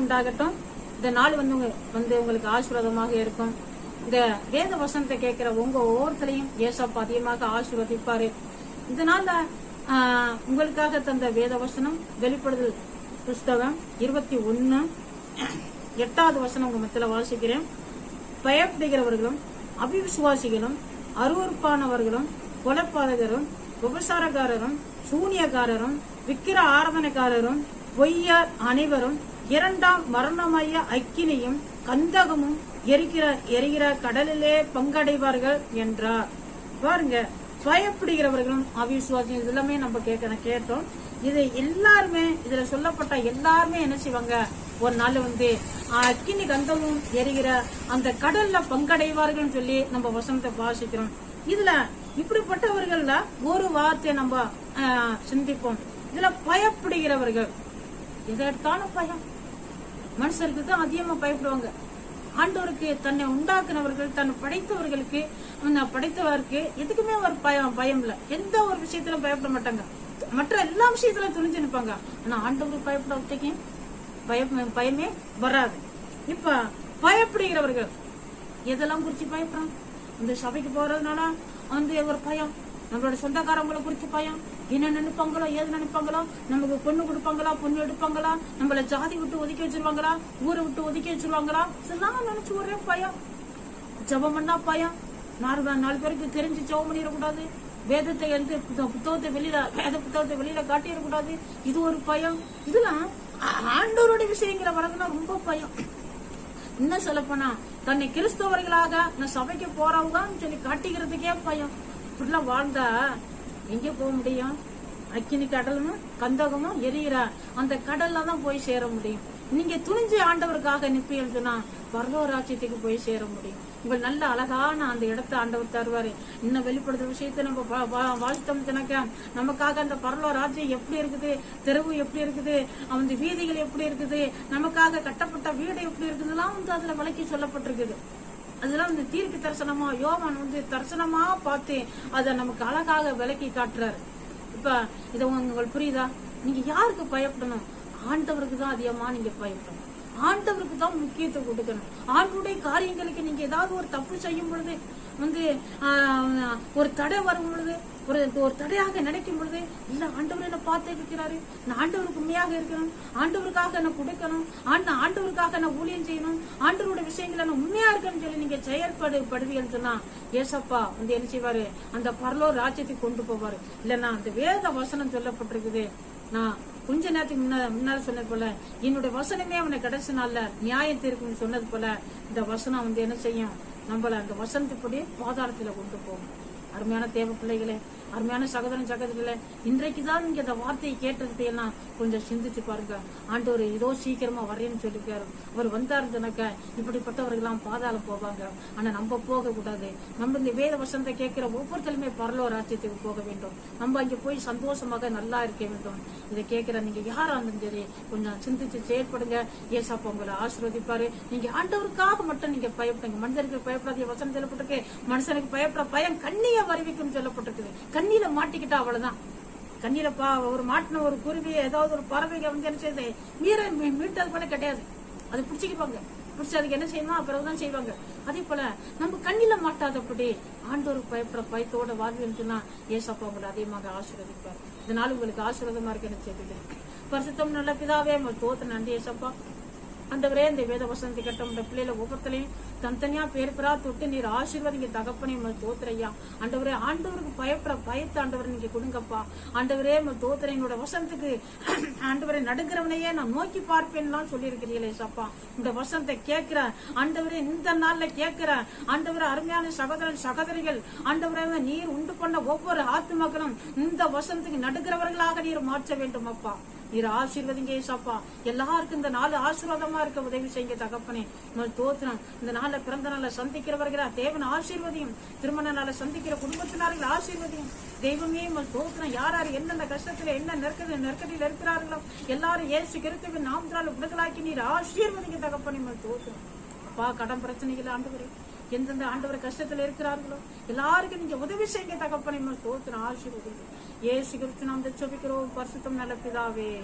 உண்டாகட்டும். இந்த நாள் வந்து வந்து உங்களுக்கு ஆசீர்வாதமாக இருக்கும். இந்த வேத வசனத்தை கேட்கிற உங்க ஒவ்வொருத்தரையும் ஏசப்பா அதிகமாக ஆசீர்வதிப்பாரு. இதனால உங்களுக்காக தந்த வேத வசனம் வெளிப்படுதல் புஸ்தகம் இருபத்தி ஒன்னு. எட்டாவது வசனம் உங்க மத்தியில வாசிக்கிறேன். பயப்படுகிறவர்களும் அபிவிசுவாசிகளும் அருவறுப்பானவர்களும் கொலைப்பாதகரும் விபசாரக்காரரும் சூனியக்காரரும் விக்கிர ஆராதனைக்காரரும் பொய்யார் அனைவரும் இரண்டாம் மரணமய அக்கினியும் கந்தகமும் எரிக்கிற எரிகிற கடலிலே பங்கடைவார்கள் என்றார். பாருங்க பயப்படுகிறவர்களும் அவிசுவாசியும் இது எல்லாமே நம்ம கேட்கணும் கேட்டோம். இது எல்லாருமே இதுல சொல்லப்பட்ட எல்லாருமே என்ன செய்வாங்க? ஒரு நாள் வந்து அக்கினி கந்தமும் எரிகிற அந்த கடல்ல பங்கடைவார்கள் சொல்லி நம்ம வசனத்தை வாசிக்கிறோம். இதுல இப்படிப்பட்டவர்கள்ல ஒரு வார்த்தை நம்ம சிந்திப்போம். இதுல பயப்படுகிறவர்கள். எதை எடுத்தாலும் பயம். மனுஷருக்கு தான் அதிகமா பயப்படுவாங்க. ஆண்டவருக்கு தன்னை உண்டாக்குனவர்கள் தன்னை படைத்தவர்களுக்கு படைத்தவருக்கு எதுக்குமே ஒரு பயம் பயம் இல்ல. எந்த ஒரு விஷயத்திலும் பயப்பட மாட்டாங்க. மற்ற எல்லா விஷயத்திலும் துணிஞ்சு நிற்பாங்க. ஆனா ஆண்டவருக்கு பயப்பட ஒருத்தைக்கு பயம் பயமே வராது. இப்ப பயப்படுகிறவர்கள் எதெல்லாம் குறிச்சு பயப்படுறான் இந்த சபைக்கு போறதுனால வந்து ஒரு பயம். நம்மளோட சொந்தக்காரங்களை குறித்து பயம். என்ன நினைப்பாங்களோ ஏது நினைப்பாங்களோ நமக்கு பொண்ணு கொடுப்பாங்களா பொண்ணு எடுப்பாங்களா நம்மள ஜாதி விட்டு ஒதுக்கி வச்சிருவாங்களா ஊரை விட்டு ஒதுக்கி வச்சிருவாங்களா எல்லாம் நினைச்சு ஒரே பயம். ஜெபம் பண்ணா பயம். நாலு நாலு பேருக்கு தெரிஞ்சு ஜெபம் பண்ணிடக்கூடாது. வேதத்தை எடுத்து புத்தகத்தை வெளியில வேத புத்தகத்தை வெளியில காட்டிடக்கூடாது. இது ஒரு பயம். இதெல்லாம் ஆண்டோருடைய ஆண்டவரோட விஷயங்களை வழங்கினா ரொம்ப பயம். இன்னும் சொல்ல போனா தன்னை கிறிஸ்தவர்களாக நான் சபைக்கு போறவங்கன்னு சொல்லி காட்டிக்கிறதுக்கே பயம். இப்படிலாம் வாழ்ந்தா எங்க போக முடியும்? அக்கினி கடலும் கந்தகமும் எரியிற அந்த கடல்ல தான் போய் சேர முடியும். நீங்க துணிஞ்சு ஆண்டவருக்காக நிப்பீங்கன்னு சொன்னா பரலோராட்சியத்துக்கு போய் சேர முடியும். உங்கள் நல்ல அழகான அந்த இடத்த ஆண்டவர் தருவாரு. இன்னும் வெளிப்படுத்துற விஷயத்தை நம்ம வா- தினக்க. நமக்காக அந்த பரலோ ராஜ்யம் எப்படி இருக்குது? தெருவு எப்படி இருக்குது? அந்த வீதிகள் எப்படி இருக்குது? நமக்காக கட்டப்பட்ட வீடு எப்படி இருக்குதுலாம் வந்து அதுல விளக்கி சொல்லப்பட்டிருக்குது. அதெல்லாம் வந்து தீர்க்க தரிசனமா யோவான் வந்து தரிசனமா பார்த்து அதை நமக்கு அழகாக விளக்கி காட்டுறாரு. இப்ப இதை உங்களுக்கு புரியுதா? நீங்க யாருக்கு பயப்படணும்? ஆண்டவருக்கு தான் அதிகமா நீங்க பயப்படணும். ஆண்டவருக்கு தான் முக்கியத்துவம் கொடுக்கணும். ஆண்டுடைய காரியங்களுக்கு நீங்க ஏதாவது ஒரு தப்பு செய்யும் பொழுது வந்து ஆஹ், ஒரு தடை வரும் பொழுது ஒரு ஒரு தடையாக நினைக்கும் பொழுது இல்ல ஆண்டவர் என்ன பார்த்து இருக்கிறாரு. நான் ஆண்டவருக்கு உண்மையாக இருக்கணும் ஆண்டவருக்காக நான் கொடுக்கணும். ஆண்ட ஆண்டவருக்காக நான் ஊழியம் செய்யணும். ஆண்டவரோட விஷயங்களை நான் உண்மையா இருக்கணும்னு சொல்லி நீங்க செயல்படு படுவீங்கன்னு சொன்னா ஏசப்பா வந்து என்ன செய்வாரு? அந்த பரலோர் ராஜ்யத்தை கொண்டு போவாரு. இல்லைன்னா அந்த வேத வசனம் சொல்லப்பட்டிருக்குது. நான் கொஞ்ச நேரத்துக்கு முன்ன முன்னால சொன்னது போல என்னுடைய வசனமே அவனை கடைசி நாள்ல நியாயம் தீர்க்கும் சொன்னது போல இந்த வசனம் வந்து என்ன செய்யும்? நம்மள அந்த வசனத்துப்படி பாதாளத்துல கொண்டு போகும். அருமையான தேவ பிள்ளைகளே அருமையான சகோதரன் சகோதரிகளே இன்றைக்கு தான் நீங்க இந்த வார்த்தையை கேட்டது எல்லாம் கொஞ்சம் சிந்திச்சு பாருங்க. ஆண்டவர் இதோ சீக்கிரமா வரேன்னு சொல்லியிருக்காரு. அவர் வந்தாருனாக்க இப்படிப்பட்டவர்கள்லாம் பாதாளம் போவாங்க. ஆனா நம்ம போக கூடாது நம்ம இந்த வேத வசந்த கேட்கிற ஒவ்வொருத்தருமே பரலோ ராஜ்யத்துக்கு போக வேண்டும். நம்ம அங்க போய் சந்தோஷமாக நல்லா இருக்க வேண்டும். இதை கேட்கிற நீங்க யாரா இருந்தாலும் சரி கொஞ்சம் சிந்திச்சு செயற்படுங்க. ஏசாப்பா உங்களை ஆசீர்வதிப்பாரு. நீங்க ஆண்டவருக்காக மட்டும் நீங்க பயப்படுங்க. மனிதனுக்கு பயப்படாத வசனம் சொல்லப்பட்டிருக்கு. மனுஷனுக்கு பயப்பட பயம் கண்ணிய வருவிக்கும் சொல்லப்பட்டிருக்குது. கண்ணியில மாட்டிக்கிட்டா அவ்வளவுதான். கண்ணியில பா ஒரு மாட்டின ஒரு குருவி ஏதாவது ஒரு பறவைகள் வந்து என்ன செய்யுது? மீற மீட்டது கூட கிடையாது. அது பிடிச்சிக்குவாங்க. பிடிச்சி அதுக்கு என்ன செய்யணுமோ பிறகுதான் செய்வாங்க. அதே போல நம்ம கண்ணில மாட்டாதபடி ஆண்டோர் பயப்பட பயத்தோட வாழ்வுன்னு சொன்னா ஏசப்பா உங்களை அதிகமாக ஆசீர்வதிப்பார். இதனால உங்களுக்கு ஆசீர்வாதமா இருக்கு என்ன செய்யுது பரிசுத்தம் நல்ல பிதாவே தோத்து நன்றி ஏசப்பா. ஆண்டவரே இந்த வேத வசனத்தை கட்ட பிள்ளைல ஒவ்வொருத்தலையும் தனித்தனியா பேர் பெறா தொட்டு நீர் ஆசீர்வாதிங்க தகப்பனே உங்கள் தோத்திரையா ஆண்டவரே ஆண்டவருக்கு பயப்பட பயத்தை ஆண்டவர் நீங்க கொடுங்கப்பா. ஆண்டவரே உங்கள் என்னோட வசனத்துக்கு ஆண்டவரை நடுக்கிறவனையே நான் நோக்கி பார்ப்பேன்லாம் சொல்லியிருக்கிறீங்களே சப்பா. இந்த வசனத்தை கேட்கிற ஆண்டவரே இந்த நாள்ல கேட்கிற ஆண்டவரை அருமையான சகோதரன் சகோதரிகள் ஆண்டவரே நீர் உண்டு பண்ண ஒவ்வொரு ஆத்மாக்களும் இந்த வசனத்துக்கு நடுக்கிறவர்களாக நீர் மாற்ற வேண்டும் அப்பா நீர் ஆசீர்வதிங்க ஏசாப்பா. எல்லாருக்கும் இந்த நாள் ஆசீர்வாதமா இருக்க உதவி செய்யுங்க தகப்பனே. உங்கள் தோத்திரம் இந்த நாள்ல பிறந்த நாளை சந்திக்கிறவர்களா தேவன் ஆசீர்வதியும். திருமண நாள சந்திக்கிற குடும்பத்தினர்கள் ஆசீர்வதியும். தெய்வமே உங்கள் தோத்திரம் யார் யார் எந்தெந்த கஷ்டத்துல என்ன நெருக்கடி நெருக்கடியில் இருக்கிறார்களோ எல்லாரும் ஏசு நாம் நாமத்தினால விடுதலாக்கி நீர் ஆசீர்வதிங்க தகப்பனே உங்கள் தோத்திரம். அப்பா கடன் பிரச்சனைகள் ஆண்டு எந்தெந்த ஆண்டவர் கஷ்டத்துல இருக்கிறார்களோ எல்லாருக்கும் நீங்க உதவி செய்யுங்க தகப்பனை தோத்திரம் ஆசீர்வதிங்க. ஏசு கிறிஸ்து நாம் செபிக்கிறோம் பரிசுத்தம் நல்ல பிதாவே.